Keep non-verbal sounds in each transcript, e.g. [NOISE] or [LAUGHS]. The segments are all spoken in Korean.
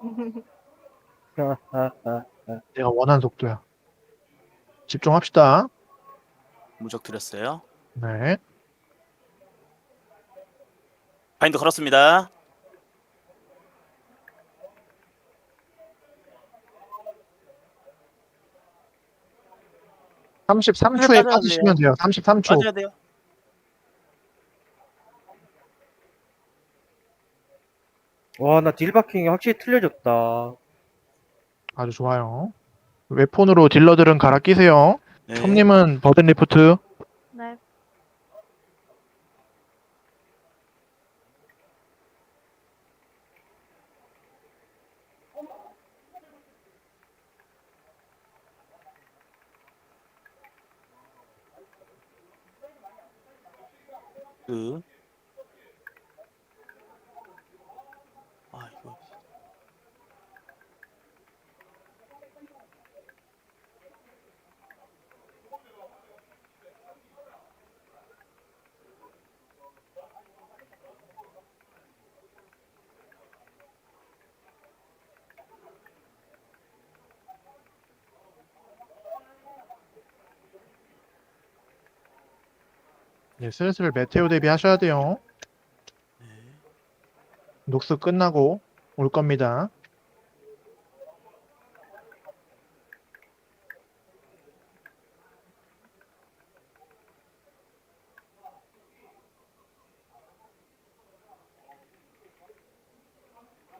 [LAUGHS] 내가 원하는 속도야. 집중합시다. 무적 드렸어요. 네. 바인드 걸었습니다. 네, 33초에 빠져야 빠지시면 돼요. 33초. 빠져야 돼요. 와, 나 딜바킹이 확실히 틀려졌다. 아주 좋아요. 웹폰으로 딜러들은 갈아 끼세요. 네. 톰님은 버든 리프트. 네. 그. 네, 슬슬 메테오 대비하셔야 돼요. 네. 녹스 끝나고 올 겁니다.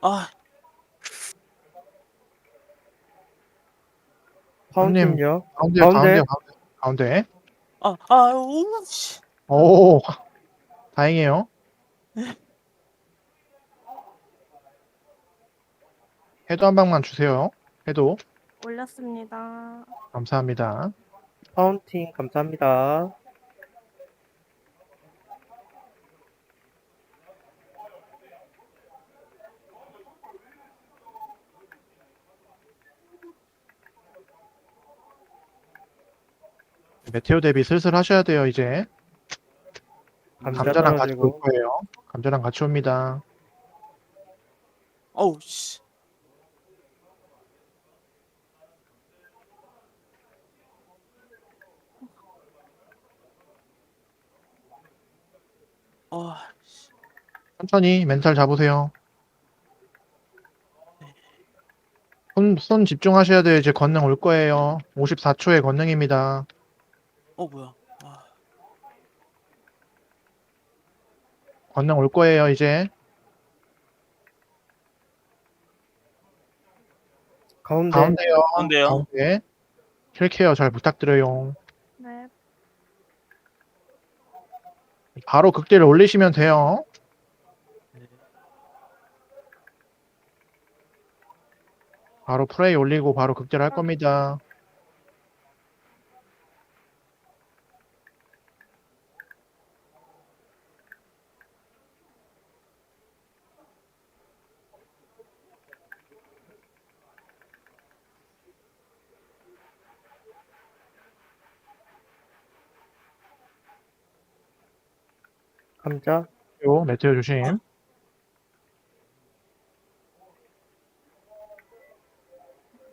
아 파운틴요? 가운데, 가운데. 가운데, 가운데. 가운데. 아, 아, 오, 씨. 오, 다행이에요. 해도 한 방만 주세요. 해도. 올렸습니다. 감사합니다. 파운틴, 감사합니다. 메테오 대비 슬슬 하셔야 돼요, 이제. 감자 감자랑 같이 올 떨어지고. 거예요. 감자랑 같이 옵니다. 어우, 씨. 아, 씨. 천천히 멘탈 잡으세요. 손, 손 집중하셔야 돼요. 이제 건능 올 거예요. 54초에 건능입니다. 어, 뭐야. 건능 올 거예요, 이제. 가운데. 가운데요. 가운데요. 가운데. 힐케어 잘 부탁드려요. 네. 바로 극딜을 올리시면 돼요. 바로 프레이 올리고 바로 극딜 할 겁니다. 감자. 요 메테오 조심.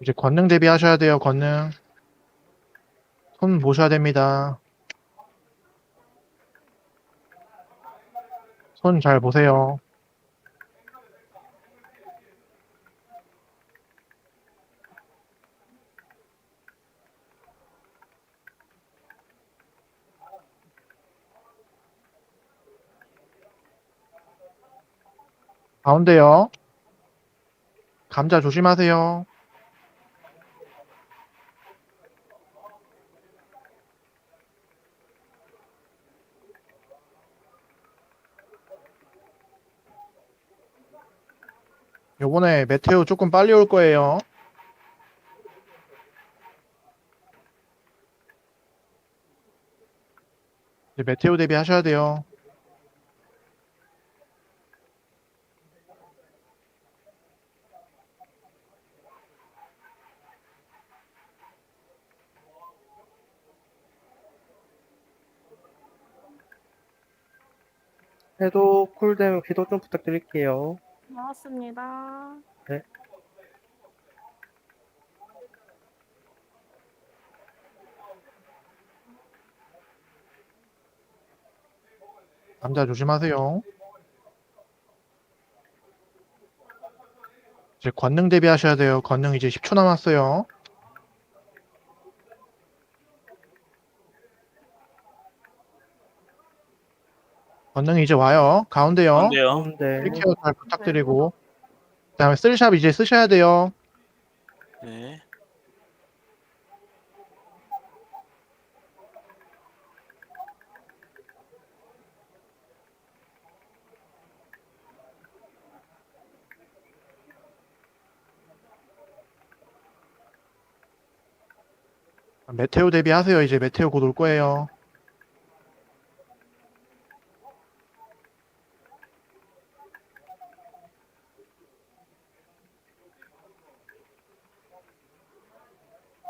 이제 권능 대비하셔야 돼요. 권능. 손 보셔야 됩니다. 손 잘 보세요. 가운데요. 감자 조심하세요. 요번에 메테오 조금 빨리 올 거예요. 메테오 대비하셔야 돼요. 해도 콜되면 기도 좀 부탁드릴게요. 고맙습니다. 네. 남자 조심하세요. 이제 권능 대비하셔야 돼요. 권능 이제 10초 남았어요. 권능 이제 와요. 가운데요. 가운데요. 가운데. 힐케어 잘 부탁드리고. 그 다음에 쓸샵 이제 쓰셔야 돼요. 네. 메테오 대비하세요. 이제 메테오 곧 올 거예요.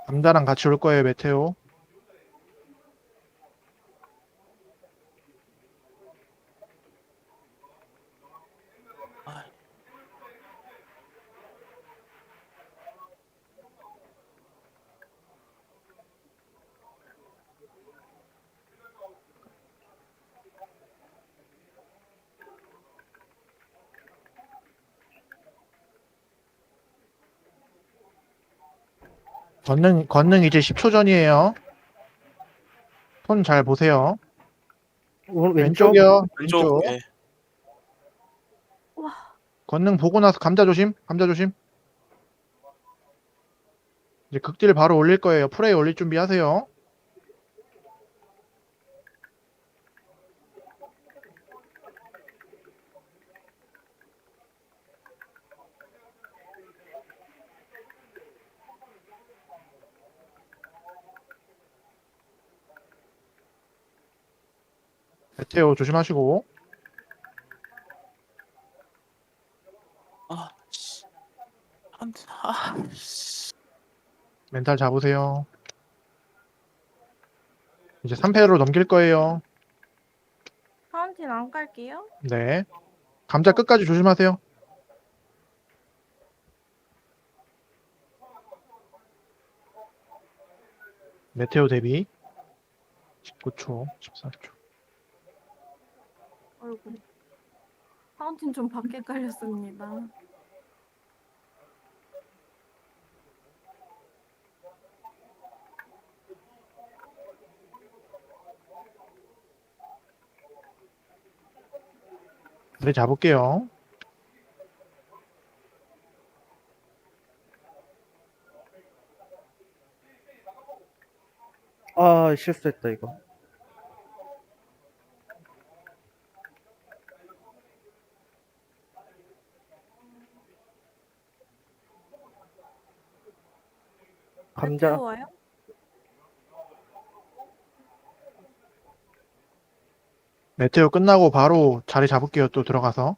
감자랑 같이 올 거예요, 메테오. 권능, 권능 이제 10초 전이에요. 톤잘 보세요. 오른 왼쪽. 왼쪽이요. 왼쪽. 왼쪽. 네. 권능 보고 나서 감자 조심, 감자 조심. 이제 극딜 바로 올릴 거예요. 프레이 올릴 준비하세요. 메테오 조심하시고. 아, 씨. 한, 아, 씨. 멘탈 잡으세요. 이제 3패로 넘길 거예요. 파운틴 안 깔게요. 네. 감자 끝까지 조심하세요. 메테오 대비 19초, 14초. 어이구. 파운틴 좀 밖에 깔렸습니다. 네, 잡을게요. 아, 실수했다, 이거. 감자. 와요? 메테오 끝나고 바로 자리 잡을게요. 또 들어가서.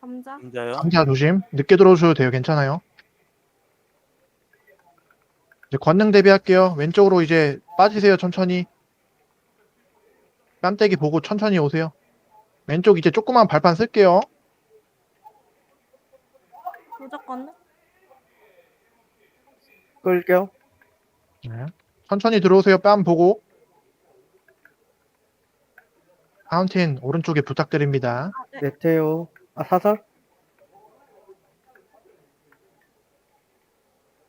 감자. 감자요. 감자 조심. 늦게 들어오셔도 돼요. 괜찮아요. 이제 권능 대비할게요. 왼쪽으로 이제 빠지세요. 천천히. 뺨때기 보고 천천히 오세요. 왼쪽 이제 조그만 발판 쓸게요. 무조건 끌게요. 네. 천천히 들어오세요. 뺨 보고. 파운틴 오른쪽에 부탁드립니다. 아, 네. 메테오. 아, 사설?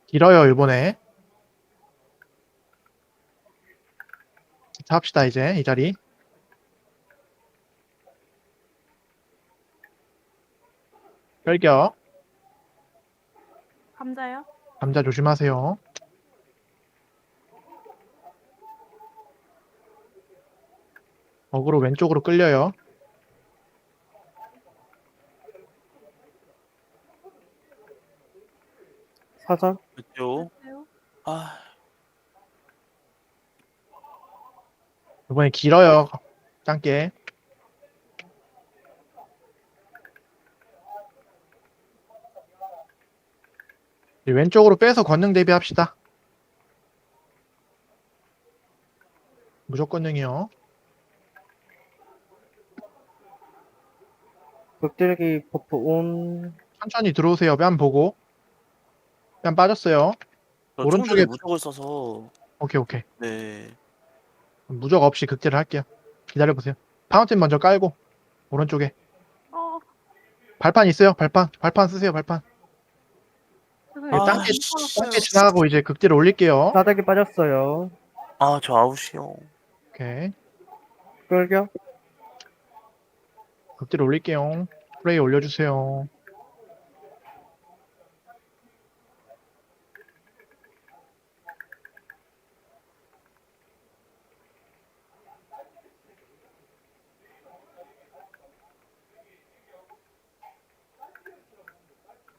길어요, 이번에. 자, 합시다, 이제, 이 자리. 뺄겨. 감자요? 감자 조심하세요. 어그로 왼쪽으로 끌려요. 메테오. 메테오. 아, 이번에 길어요. 짧게. 왼쪽으로 빼서 권능 대비합시다. 무조건 능이요. 극딜기 버프 온. 천천히 들어오세요. 뺨 보고. 뺨 빠졌어요. 저 오른쪽에- 오른쪽에 무적을 써서 오케이, 오케이. 네. 무적 없이 극딜을 할게요. 기다려보세요. 파운틴 먼저 깔고 오른쪽에 어, 발판 있어요. 발판 발판 쓰세요. 발판. 아, 땅게 씨. 땅게 지나가고 이제 극딜을 올릴게요. 바닥에 빠졌어요. 아, 저 아웃이요. 오케이. 끌겨. 극딜 올릴게요. 플레이 올려주세요.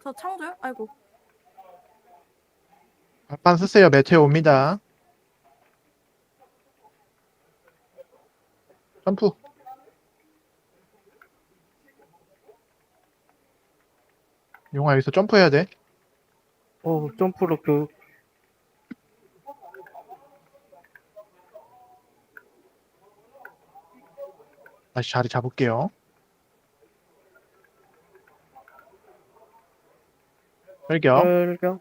저 창조요? 아이고. 발판 쓰세요. 메테오 옵니다. 점프. 용아 여기서 점프해야 돼. 오, 점프로 그, 다시 자리 잡을게요. 끌겨. 끌겨.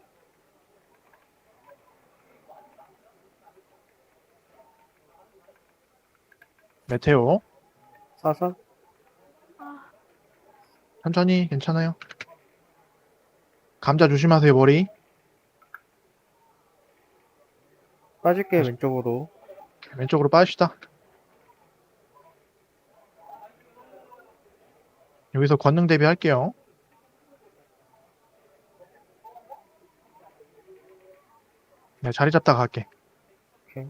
메테오. 아, 천천히 괜찮아요. 감자 조심하세요 머리. 빠질게, 왼쪽으로. 왼쪽으로 빠집시다. 여기서 권능 대비할게요. 네, 자리 잡다 갈게. 오케이.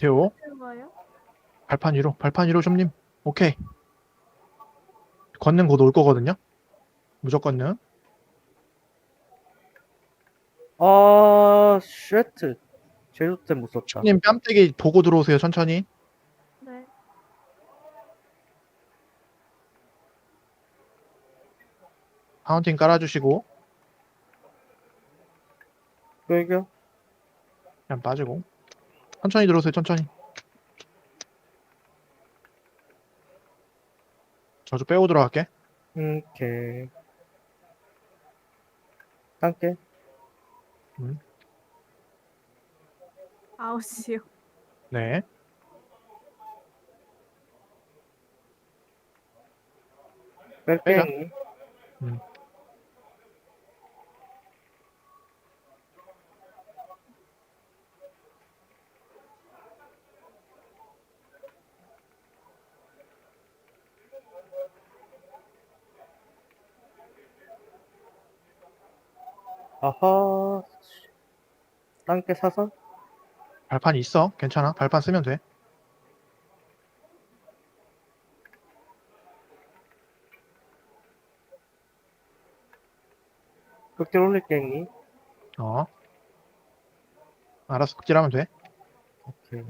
메테오. 뭐예요? 발판 위로, 발판 위로 좀님. 오케이. 권능 곧올 거거든요. 무조건능. 아, 쉣. 제도 때못 썼다. 님 뺨때기 보고 들어오세요, 천천히. 네. 파운틴 깔아주시고, 끌겨. 그냥 빠지고. 천천히 들어오세요, 천천히. 저주 빼고 들어갈게. 음, 오케이. 땅게. 아웃이요. 네. 빼자. 뺄게. 음. 아하. 땅게 사선. 발판 있어. 괜찮아. 발판 쓰면 돼. 극딜 올릴게. 어. 알아서 극딜하면 돼. 오케이.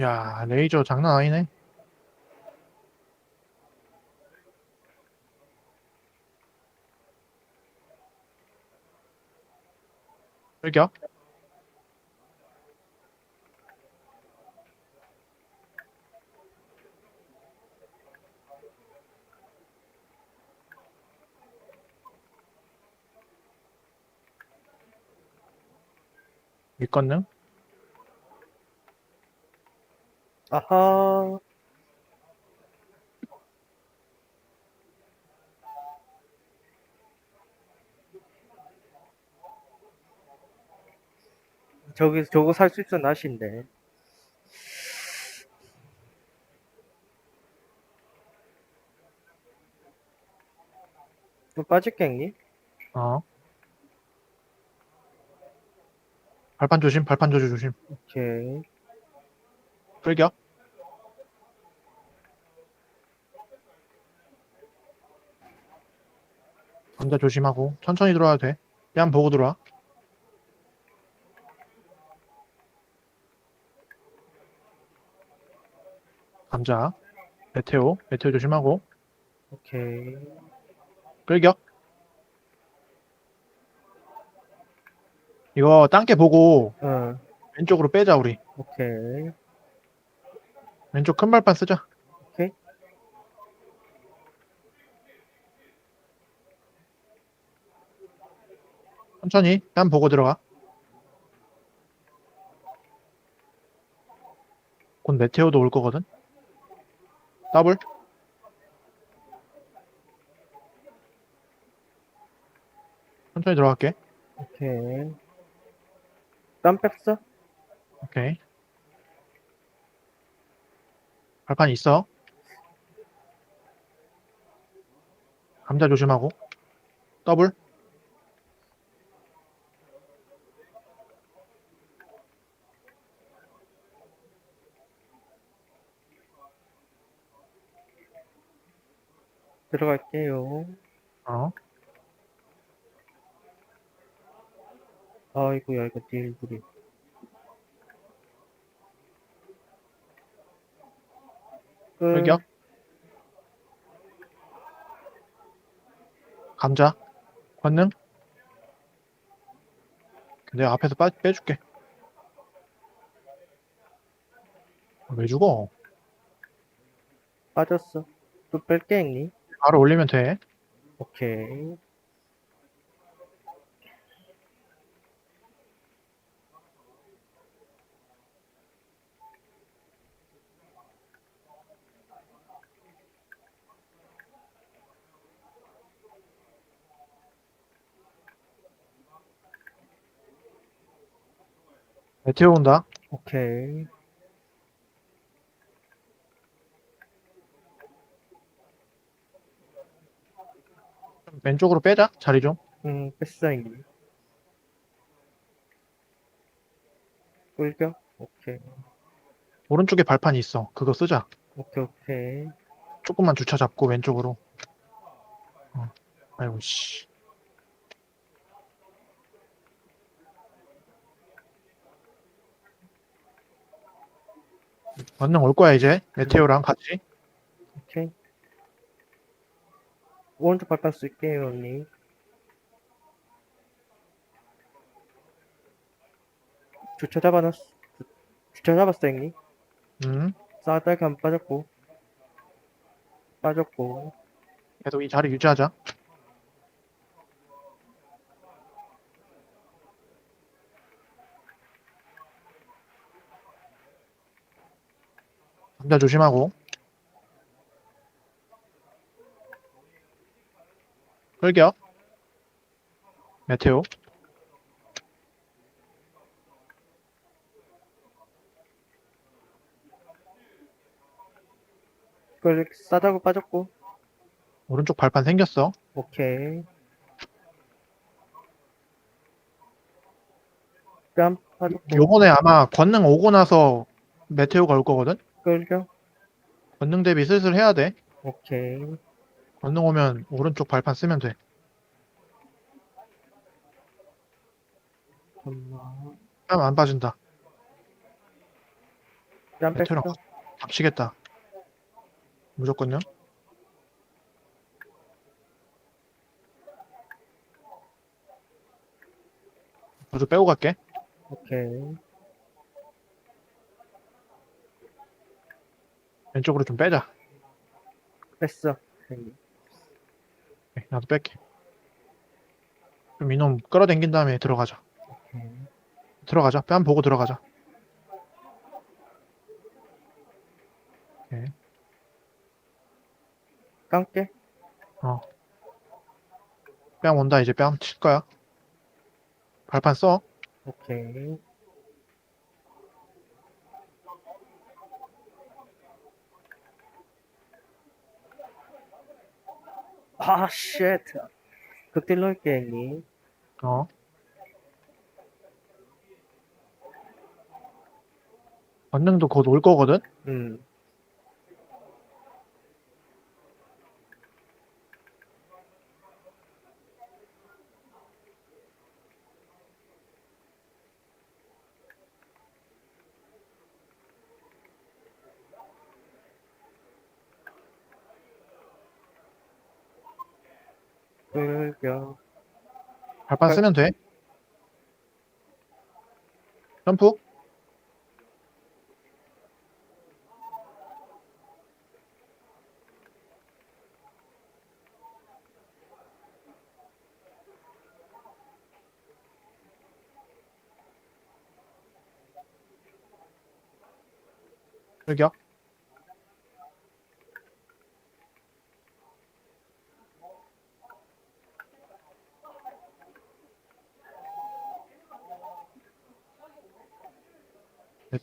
야, 레이저 장난 아니네. 끌겨. 밑건능 아하. 저기 저거 살 수 있어 나신데. 또 빠질게 형님. 어. 발판 조심, 발판 조주 조심. 오케이. 끌겨. 감자 조심하고 천천히 들어와도 돼. 뺨 보고 들어와. 감자. 메테오. 메테오 조심하고. 오케이. 끌격. 이거 땅게 보고 어, 왼쪽으로 빼자 우리. 오케이. 왼쪽 큰 발판 쓰자. 오케이. 천천히 땀 보고 들어가. 곧 메테오도 올 거거든. 더블. 천천히 들어갈게. 오케이. 땀 뺐어? 오케이. 발판 있어. 감자 조심하고. 더블. 들어갈게요. 어. 아이고야, 이거 딜들이. 끝. 끌격. 감자. 권능. 내가 앞에서 빠, 빼줄게. 왜 죽어? 빠졌어. 또 뺄게, 형님. 바로 올리면 돼. 오케이. 메테오 온다. 오케이. 좀 왼쪽으로 빼자. 자리 좀. 음, 뺐어, 형님. 끌격? 오케이. 오른쪽에 발판이 있어. 그거 쓰자. 오케이, 오케이. 조금만 주차 잡고 왼쪽으로. 어. 아이고 씨. 완능 올 거야 이제 메테오랑 같이. 오케이. 오른쪽 발판 쓸게요, 언니. 주차 잡아놨어. 주- 주차 잡았어, 형님. 음. 싸다가 안 빠졌고. 빠졌고. 계속 이 자리 유지하자. 감자 조심하고. 끌격. 메테오. 그걸 싸다고 빠졌고. 오른쪽 발판 생겼어. 오케이. 뺨 빠졌고. 요번에 아마 권능 오고 나서 메테오가 올 거거든? 끌겨. 권능 대비 슬슬 해야 돼. 오케이. 권능 오면 오른쪽 발판 쓰면 돼. 잠깐만. 뺨 안 빠진다. 뺨 뺐어. 잡치겠다. 무조건요. 저도 빼고 갈게. 오케이. 왼쪽으로 좀 빼자. 뺐어. 네, 나도 뺄게. 좀 이놈 끌어당긴 다음에 들어가자. 들어가자. 뺨 보고 들어가자. 깡게. 뺨 온다. 이제 뺨 칠 거야. 발판 써. 오케이. 아, 쉣. 극딜 넣을게, 형님. 어. 권능도 곧 올 거거든? 음. 끌겨. 발판 쓰면 돼. 점프. 여기요.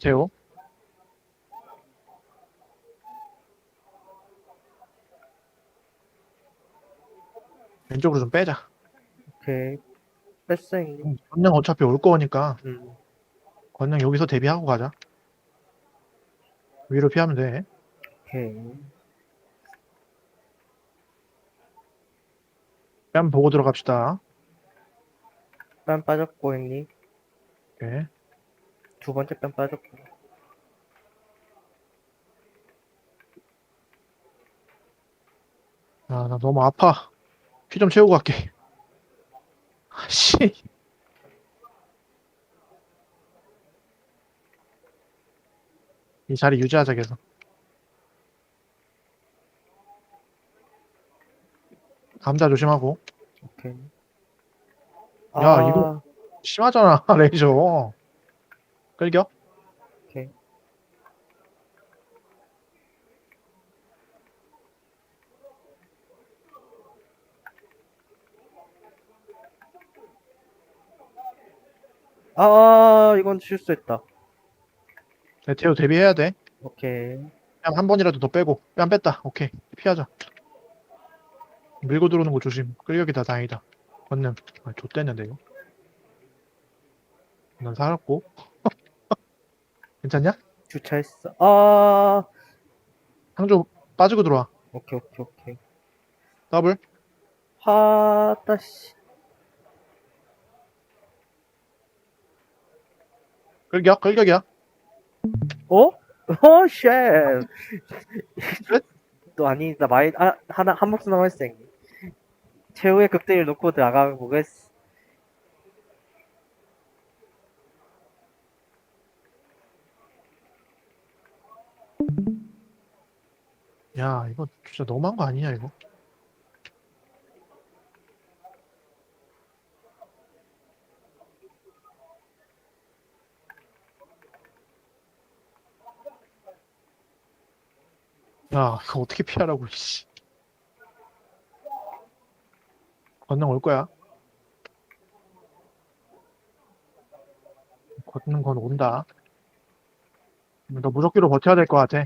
메테오. 왼쪽으로 좀 빼자. 오케이. 뺄생. 건능 어차피 올 거니까 음. 건능 여기서 대비하고 가자. 위로 피하면 돼. 오케이. 뺨 보고 들어갑시다. 뺨 빠졌고 형님. 오케이. 두 번째 뺨 빠졌고. 아, 나 너무 아파. 피 좀 채우고 갈게. [LAUGHS] 아, 씨. 이 자리 유지하자 계속. 감자 조심하고. 오케이. 야, 아, 이거- 심하잖아, [LAUGHS] 레이저. 끌겨? 오케이. 아, 이건 실수했다. 메테오 대비해야 돼. 오케이. 뺨한 번이라도 더 빼고. 뺨 뺐다. 오케이. 피하자. 밀고 들어오는 거 조심. 끌격이다, 다행이다. 건능. 아, 좆됐는데, 이거. 난 살았고. 괜찮냐? 주차했어. 아, 상조 빠지고 들어와. 오케이, 오케이, 오케이. 더블. 하다, 씨. 끌격, 끌격이야. 어? 어, 쉣. 또 아니, 나 마이, 아, 하나, 한 목숨 남았어, 형님. 최후의 극대를 놓고 나가 보겠어. 야, 이거 진짜 너무한 거 아니냐, 이거? 야, 이거 어떻게 피하라고, 씨. 건능 올 거야. 걷는 건 온다. 너 무적기로 버텨야 될 것 같아.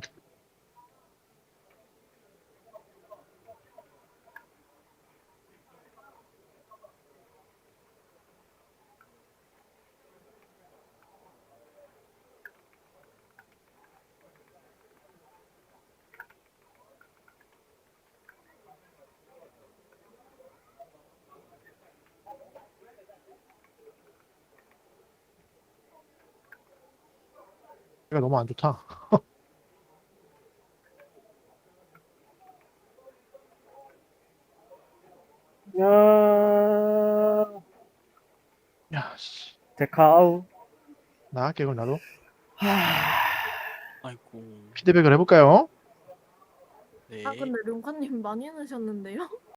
이가 너무 안 좋다. [LAUGHS] 야, 야, 씨. 데카우. 나갈게, 그럼 나도. 하, 아이고. 피드백을 해볼까요? 네. 아 근데 룡카님 많이 넣으셨는데요?